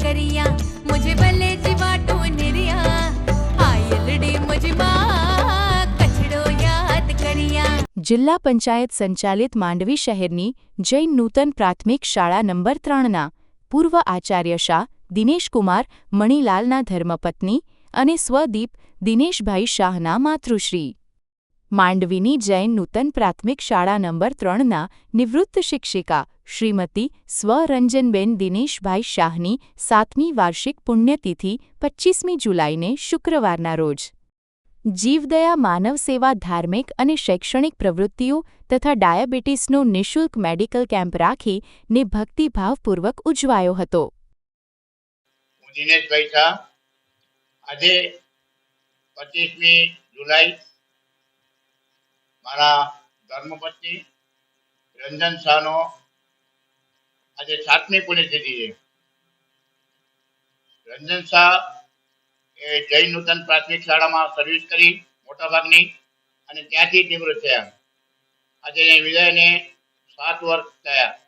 करिया मुझे भले जी बाटो निरिया आयलड़ी मुझ माँ कचड़ो याद करिया જિલ્લા પંચાયત સંચાલિત માંડવી શહેરની જૈન નૂતન પ્રાથમિક શાળા નંબર ત્રણના પૂર્વ આચાર્ય શાહ દિનેશકુમાર મણિલાલના ધર્મપત્ની અને સ્વદીપ દિનેશભાઈ શાહના માતૃશ્રી માંડવીની જૈન નૂતન પ્રાથમિક શાળા નંબર ત્રણના નિવૃત્ત શિક્ષિકા શ્રીમતી સ્વરંજનબેન દિનેશભાઈ શાહની સાતમી વાર્ષિક પુણ્યતિથિ પચ્ચીસમી જુલાઈને શુક્રવારના રોજ. જીવદયા માનવ સેવા ધાર્મિક અને શૈક્ષણિક પ્રવૃત્તિઓ તથા ડાયાબિટીસનો નિઃશુલ્ક મેડિકલ કેમ્પ રાખી ને ભક્તિભાવપૂર્વક ઉજવાયો હતો. દિનેશભાઈ શાહ. આજે પચીસમી જુલાઈ મારા ધર્મપત્ની રંજન શાહનો આજે સાતમી પુણ્યતિથિ છે. રંજન શાહ એ જૈન નૂતન પ્રાથમિક શાળામાં સર્વિસ કરી મોટાભાગની અને ત્યાંથી નિવૃત્ત થયા. આજે એને વિદાયને સાત વર્ષ થયા.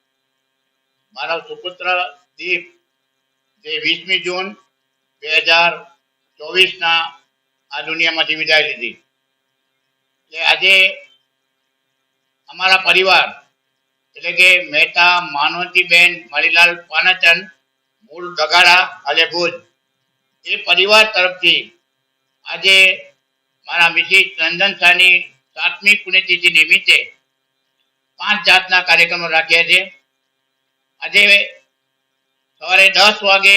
મારા સુપુત્ર દીપ જે વીસમી જૂન બે હજાર ચોવીસના આ દુનિયામાંથી વિદાય લીધી. એટલે આજે અમારા પરિવાર, એટલે કે મહેતા, માનવતીબેન મણીલાલ પાનાચંદ, મૂળ દગાડા અને ભુજ. એ પરિવાર તરફથી આજે મારા મિસિસ નંદન શાહની સાતમી પુણ્યતિથિ નિમિત્તે પાંચ જાતના કાર્યક્રમો રાખ્યા છે. આજે સવારે દસ વાગે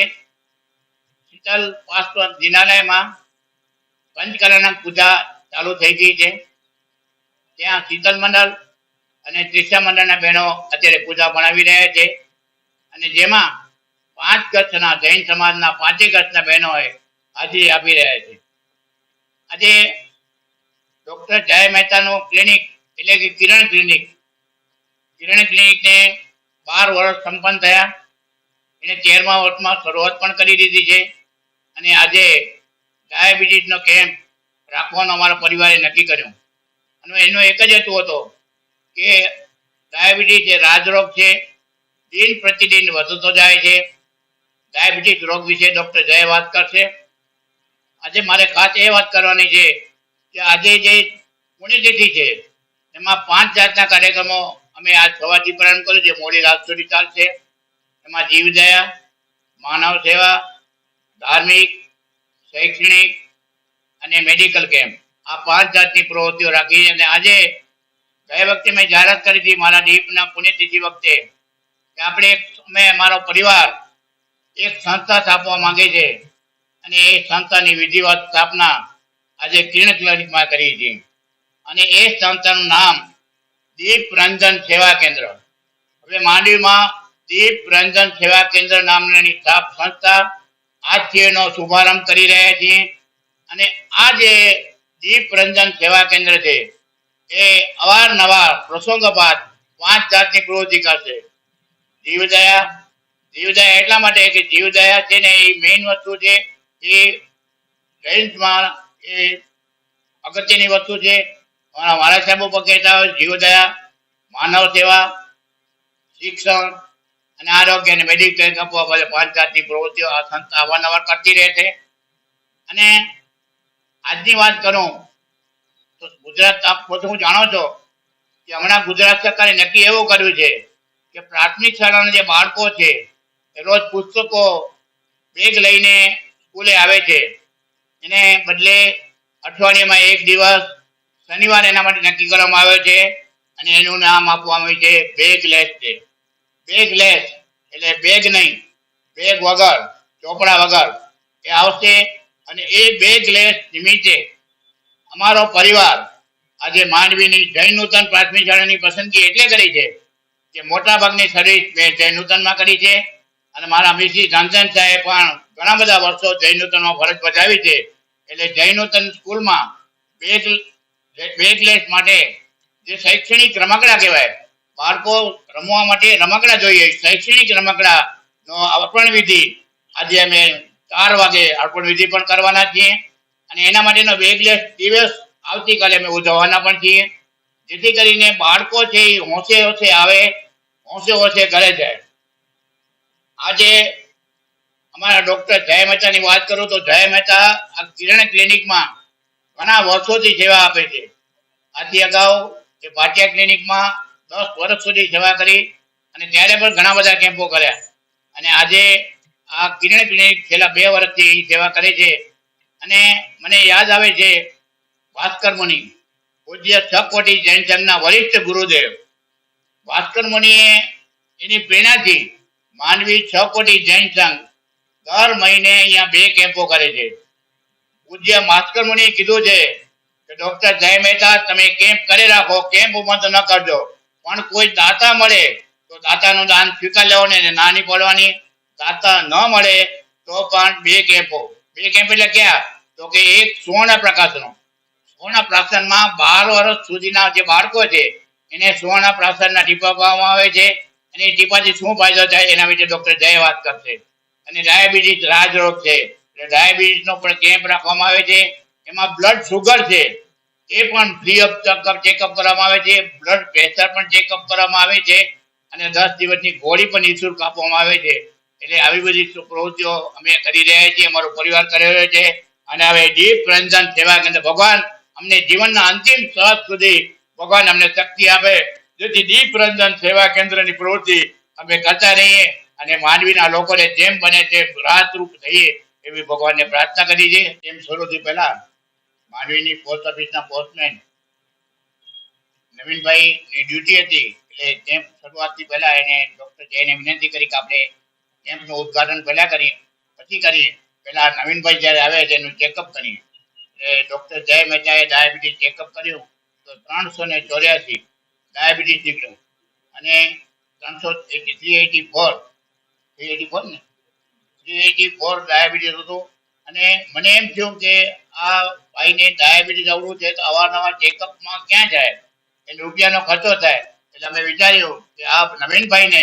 શીતલ પાસવાન દિનાલયમાં પંચકલાના પૂજા ચાલુ થઈ ગઈ છે. ત્યાં શીતલ મંડળ અને ત્રિષા મંડળના બહેનો અત્યારે પૂજા ભણાવી રહ્યા છે. અને જેમાં પાંચ કચ્છના જૈન સમાજના પાંચે કચ્છના બહેનોએ હાજરી આપી રહ્યા છે. આજે ડોક્ટર જય મહેતાનું ક્લિનિક એટલે કે કિરણ ક્લિનિક. કિરણ ક્લિનિકને બાર વર્ષ સંપન્ન થયા. એને તેરમા વર્ષમાં શરૂઆત પણ કરી દીધી છે. અને આજે ડાયાબિટીસનો કેમ્પ રાખવાનો અમારા પરિવારે નક્કી કર્યું. અને એનો એક જ હેતુ હતો કે ડાયાબિટીસ એ રાજરોગ છે, દિન પ્રતિદિન વધતો જાય છે. ડાયાબિટીસ રોગ વિશે ડૉક્ટર જય વાત કરશે. આજે મારે ખાસ એ વાત કરવાની છે કે આજે જે પુણ્યતિથિ છે, એમાં પાંચ જાતના કાર્યક્રમો અમે આજ સવારથી પ્રારંભ કર્યો છે મોડી રાત સુધી ચાલશે. એમાં જીવદયા માનવ સેવા, ધાર્મિક, શૈક્ષણિક અને મેડિકલ કેમ્પ. આ પાંચ જાતની પ્રવૃત્તિઓ રાખી અને આજે ગયા વખતે મેં જાહેરાત કરી હતી મારા દીપના પુણ્યતિથિ વખતે કે આપણે અમે મારો પરિવાર એક સંસ્થા સ્થાપવા માંગે છે. અને એ સંસ્થાની વિધિવત સ્થાપના આજે કિરણ ક્લિનિકમાં કરી છે. અને એ સંસ્થાનું નામ દીપ રંજન સેવા કેન્દ્ર. હવે માંડવીમાં દીપ રંજન સેવા કેન્દ્ર નામની સ્થાપ સંસ્થા આજથી એનો શુભારંભ કરી રહ્યા છીએ. અને આ જે દીપ રંજન સેવા કેન્દ્ર છે. એ અવારનવાર બાદ પાંચ જાતની પ્રવૃત્તિ કરશે. જીવદયા જીવદયા એટલા માટે કે જીવદયા છે ને એ મેઇન વસ્તુ છે. એ જૈનમાં એ અગત્યની વસ્તુ છે. મારા મારા સાહેબો પણ કહેતા હોય જીવદયા માનવ સેવા, શિક્ષણ અને આરોગ્ય અને મેડિકલ બદલે પાંચ જાતની પ્રવૃત્તિઓ આ સંસ્થા અવારનવાર કરતી રહે છે. અને આજની વાત કરું, તો ગુજરાત આપ બધું જાણો છો કે હમણાં ગુજરાત સરકારે નક્કી એવું કર્યું છે કે પ્રાથમિક શાળાના જે બાળકો છે, એ રોજ પુસ્તકો, બેગ લઈને સ્કૂલે આવે છે. એને બદલે અઠવાડિયામાં એક દિવસ શનિવારે એના માટે નક્કી કરવામાં આવ્યો છે અને એનું નામ આપવામાં આવ્યું છે બેગ લેસ છે. બેગ લેસ એટલે બેગ નહીં, બેગ વગર, ચોપડા વગર એ આવશે અને એ બેગ લેસ નિમિત્તે અમારો પરિવાર આજે માંડવીની જૈન નૂતન પ્રાથમિક શાળાની પસંદગી એટલે કરી છે કે મોટા ભાગની સર્વિસ મેં જૈન નૂતનમાં કરી છે. અને મારા મિસી ધનચંદ સાહેબ પણ ઘણા બધા વર્ષો જૈન નૂતનમાં ફરજ બજાવી છે. એટલે જૈન નૂતન સ્કૂલમાં બેગ ક્લેશ માટે જે શૈક્ષણિક રમકડા કહેવાય, બાળકો રમવા માટે રમકડા જોઈએ. શૈક્ષણિક રમકડા નો અર્પણ વિધિ આજે અમે ચાર વાગે અર્પણ વિધિ પણ કરવાના છીએ. અને એના માટેનો બેગલેસ દિવસ આવતીકાલે અમે ઉજવવાના પણ છીએ. જેથી કરીને બાળકો છે એ હોંશે હોંશે આવે, હોંશે હોંશે ઘરે જાય. આજે અમારા ડોક્ટર જય મહેતાની વાત કરું તો જય મહેતા આ કિરણ ક્લિનિકમાં ઘણા વર્ષોથી સેવા આપે છે. આથી અગાઉ એ ભાટિયા ક્લિનિકમાં દસ વર્ષ સુધી સેવા કરી અને ત્યારે પણ ઘણા બધા કેમ્પો કર્યા. અને આજે આ કિરણ છેલ્લા બે વર્ષથી એ સેવા કરે છે. અને મને યાદ આવે છે ભાસ્કર પૂજ્ય છ કોટી જૈન વરિષ્ઠ ગુરુદેવ. ભાસ્કર એની પ્રેરણાથી માનવી છ કોટી જૈન સંઘ દર મહિને અહીંયા બે કેમ્પો કરે છે. પૂજ્ય ભાસ્કર મુનિએ કીધું છે કે, ડોક્ટર જય મહેતા, તમે કેમ્પ કરી રાખો, કેમ્પ બંધ ન કરજો. પણ કોઈ દાતા મળે તો દાતાનું દાન સ્વીકાર લેવો ને ના પડવાની દાતા ન મળે તો પણ બે કેમ્પો. બે કેમ્પ એટલે ક્યાં? તો કે એક સુવર્ણ પ્રકાશનો સુવર્ણ પ્રાસનમાં બાર વર્ષ સુધીના જે બાળકો છે, એને સુવર્ણ પ્રાસનના ટીપા આપવામાં આવે છે. અને ટીપાથી શું ફાયદો થાય એના વિશે ડોક્ટર જય વાત કરશે. અને ડાયાબિટીસ રાજરોગ છે. એટલે ડાયાબિટીસનો પણ કેમ્પ રાખવામાં આવે છે. એમાં બ્લડ સુગર છે. એ પણ ફ્રી ઓફ ચેકઅપ કરવામાં આવે છે. બ્લડ પ્રેશર પણ ચેકઅપ કરવામાં આવે છે. અને દસ દિવસની ગોળી પણ નિઃશુલ્ક આપવામાં આવે છે. એટલે આવી બધી પ્રવૃત્તિઓ અમે કરી રહ્યા છીએ, અમારો પરિવાર કરી રહ્યો છે. અને હવે દીપ રંજન સેવા કેન્દ્ર. ભગવાન અમને જીવનના અંતિમ શ્વાસ સુધી ભગવાન અમને શક્તિ આપે. જેથી દીપ રંજન સેવા કેન્દ્રની પ્રવૃત્તિ અમે કરતા રહીએ અને માનવીના લોકોને જેમ બને તેમ રાહતરૂપ થઈએ એવી ભગવાનને પ્રાર્થના કરી છે. તેમ શરૂથી પહેલા માંડવીની પોસ્ટ ઓફિસના પોસ્ટમેન નવીનભાઈ ની ડ્યુટી હતી. એટલે કેમ્પ શરૂઆતથી પહેલા એને ડોક્ટર જયને વિનંતી કરી કે આપણે કેમ્પનું ઉદ્ઘાટન પહેલા કરીએ, પછી કરીએ. પહેલા નવીનભાઈ જ્યારે આવે એનું ચેકઅપ કરીએ. એટલે ડોક્ટર જય મહેતાએ ડાયાબિટીસ ચેકઅપ કર્યું, તો ત્રણસો ને ચોર્યાસી ડાયાબિટીસ નીકળ્યું. અને ત્રણસો three eighty four three eighty four ને? થ્રી એટી ફોર ડાયાબિટીસ હતું. અને મને એમ થયું કે આ ભાઈને ડાયાબિટીસ આવડું છે, તો અવારનવાર ચેકઅપમાં ક્યાં જાય? એટલે રૂપિયાનો ખર્ચો થાય. એટલે અમે વિચાર્યું કે આ નવીનભાઈને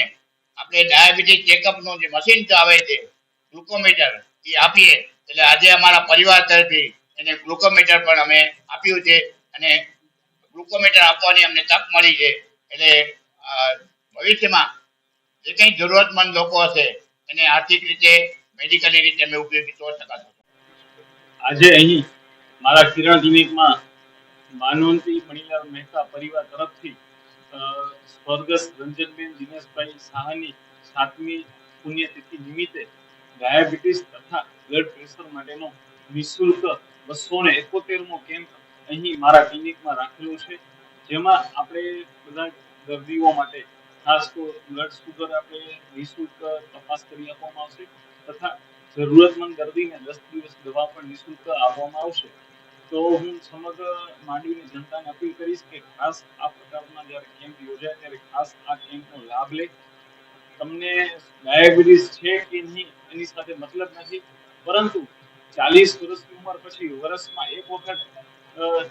આપણે ડાયાબિટીસ ચેકઅપનું જે મશીન આવે છે ગ્લુકોમીટર એ આપીએ. એટલે આજે અમારા પરિવાર તરફથી એને ગ્લુકોમીટર પણ અમે આપ્યું છે અને ગ્લુકોમીટર આપવાની અમને તક મળી છે. એટલે ભવિષ્યમાં જે કંઈ જરૂરતમંદ લોકો હશે, એને આર્થિક રીતે મેડિકલની રીતે અમે ઉપયોગી સો ટકા આજે અહીં મારા કિરણ ક્લિનિકમાં માનવંતી મણિલાલ મહેતા પરિવાર તરફથી સ્વર્ગસ્થ રંજનબેન દિનેશભાઈ સાહાની સાતમી પુણ્યતિથિ નિમિત્તે ડાયાબિટીસ તથા બ્લડ પ્રેશર માટેનો નિઃશુલ્ક બસો ને એકોતેરમો કેમ્પ અહીં મારા ક્લિનિકમાં રાખેલો છે. જેમાં આપણે બધા દર્દીઓ માટે ખાસ તો બ્લડ સુગર આપણે નિઃશુલ્ક તપાસ કરી આપવામાં આવશે તથા જરૂરતમંદ દર્દીને દસ દિવસ દવા પણ નિઃશુલ્ક આપવામાં આવશે. તો હું સમગ્ર માંડવીની જનતાને અપીલ કરીશ કે ખાસ આ પ્રકારના જ્યારે કેમ્પ યોજાય ત્યારે ખાસ આ કેમ્પનો લાભ લે. તમને ડાયાબિટીસ છે કે નહીં એની સાથે મતલબ નથી. પરંતુ ચાલીસ વર્ષની ઉંમર પછી વર્ષમાં એક વખત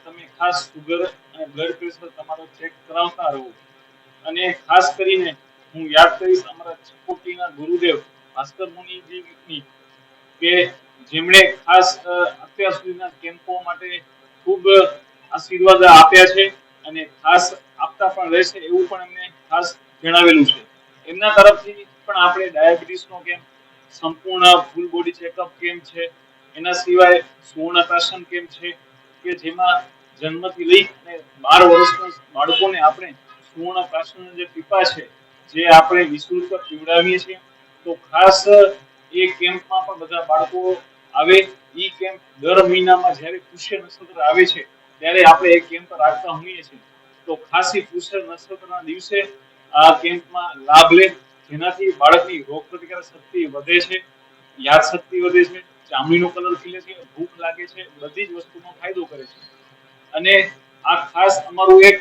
તમે ખાસ સુગર અને બ્લડ પ્રેશર તમારો ચેક કરાવતા રહો. અને ખાસ કરીને હું યાદ કરીશ અમારા ચકોટીના ગુરુદેવ ભાસ્કર મુનિજીની કે જેમણે ખાસ અત્યાર સુધીના કેમ્પો માટે ખૂબ આશીર્વાદ આપ્યા છે અને ખાસ આપતા પણ રહેશે એવું પણ એમને ખાસ જણાવેલું છે. એમના તરફથી પણ આપણે ડાયાબિટીસનો કેમ્પ, સંપૂર્ણ ફૂલ બોડી ચેકઅપ કેમ્પ છે. એના સિવાય સુવર્ણ પ્રાશન કેમ્પ છે કે જેમાં જન્મથી લઈ અને બાર વર્ષના બાળકોને આપણે સુવર્ણ પ્રાશન જે પીપા છે, જે આપણે નિઃશુલ્ક પીવડાવીએ છીએ. તો ખાસ એ કેમ્પમાં પણ બધા બાળકો આવે, ઈ કેમ્પ દર મહિનામાં જ્યારે પુષ્ય નક્ષત્ર આવે છે, ત્યારે આપણે એ કેમ્પ રાખતા હોઈએ છીએ. તો ખાસી પુષ્ય નક્ષત્રના દિવસે આ કેમ્પમાં લાભ લે, જેનાથી બાળકની રોગ પ્રતિકારક શક્તિ વધે છે, યાદ શક્તિ વધે છે, ચામડીનો કલર ખીલે છે, ભૂખ લાગે છે, બધી જ વસ્તુનો ફાયદો કરે છે. અને આ ખાસ અમારું એક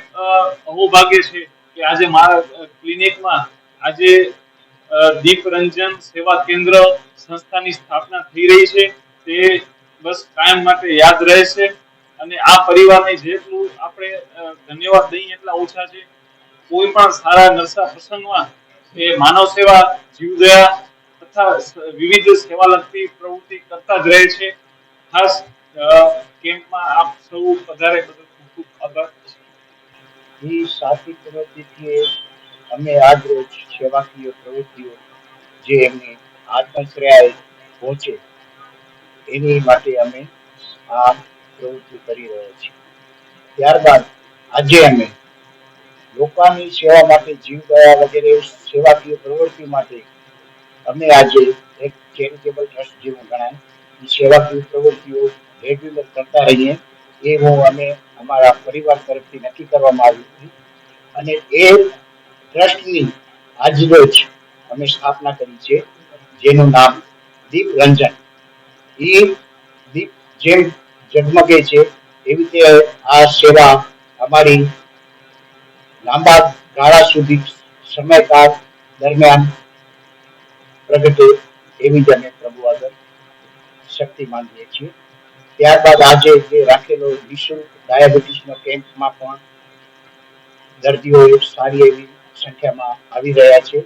અહોભાગ્ય છે કે આજે મારા ક્લિનિકમાં આજે દીપ રંજન સેવા કેન્દ્ર સંસ્થાની સ્થાપના થઈ રહી છે. તે બસ કાયમ માટે યાદ રહેશે અને આ પરિવારને જેટલું આપણે ધન્યવાદ દઈએ એટલા ઓછા છે. કોઈ પણ સારા નરસા પ્રસંગમાં એ માનવ સેવા જીવદયા તથા વિવિધ સેવા લગતી પ્રવૃત્તિ કરતા જ રહે છે. ખાસ કેમ્પમાં આપ સૌ વધારે બદલ ખૂબ ખૂબ આભાર. એ સાથી પ્રવૃત્તિથી અમે આજ રોજ સેવાકીય પ્રવૃત્તિઓ જે એમની આત્મશ્રેય પહોંચે એની માટે અમે આ પ્રવૃત્તિ કરી રહ્યા છીએ. ત્યારબાદ આજે અમે લોકોની સેવા માટે જીવદયા વગેરે સેવાકીય પ્રવૃત્તિ માટે અમે આજે એક ચેરિટેબલ ટ્રસ્ટ જેવું ગણાય, એ સેવાકીય પ્રવૃત્તિઓ રેગ્યુલર કરતા રહીએ એ હું અમે અમારા પરિવાર તરફથી નક્કી કરવામાં આવ્યું હતું. અને એ ટ્રસ્ટની આજરોજ અમે સ્થાપના કરી છે, જેનું નામ દીપ રંજન દીપ જેમ ઝગમગે છે, એવી રીતે આ સેવા અમારી લાંબા ગાળા સુધી સમયકાળ દરમિયાન પ્રગટે એવી જ અમે પ્રભુ આગળ શક્તિ માંગીએ છીએ. ત્યારબાદ આજે જે રાખેલો નિઃશુલ્ક ડાયાબિટીસનો કેમ્પમાં પણ દર્દીઓ સારી એવી સંખ્યામાં આવી રહ્યા છે.